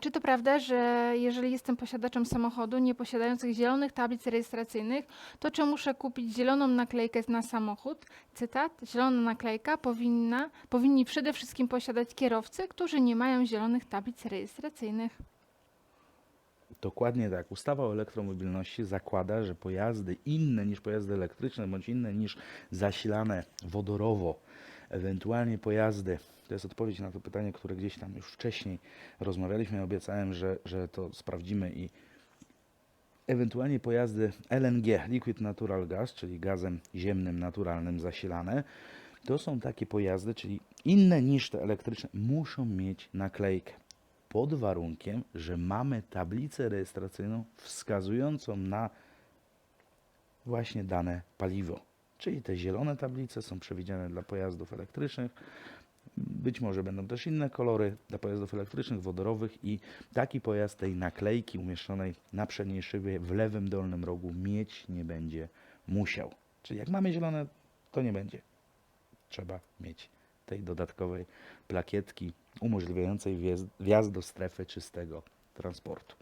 Czy to prawda, że jeżeli jestem posiadaczem samochodu nie posiadających zielonych tablic rejestracyjnych, to czy muszę kupić zieloną naklejkę na samochód? Cytat: Zielona naklejka powinna, powinni przede wszystkim posiadać kierowcy, którzy nie mają zielonych tablic rejestracyjnych. Dokładnie tak. Ustawa o elektromobilności zakłada, że pojazdy inne niż pojazdy elektryczne, bądź inne niż zasilane wodorowo, ewentualnie pojazdy, to jest odpowiedź na to pytanie, które gdzieś tam już wcześniej rozmawialiśmy, obiecałem, że, że to sprawdzimy i ewentualnie pojazdy LNG, Liquid Natural Gas, czyli gazem ziemnym naturalnym zasilane, to są takie pojazdy, czyli inne niż te elektryczne, muszą mieć naklejkę. Pod warunkiem, że mamy tablicę rejestracyjną wskazującą na właśnie dane paliwo. Czyli te zielone tablice są przewidziane dla pojazdów elektrycznych. Być może będą też inne kolory dla pojazdów elektrycznych, wodorowych i taki pojazd tej naklejki umieszczonej na przedniej szybie w lewym dolnym rogu mieć nie będzie musiał. Czyli jak mamy zielone, to nie będzie. Trzeba mieć tej dodatkowej plakietki umożliwiającej wjazd, do strefy czystego transportu.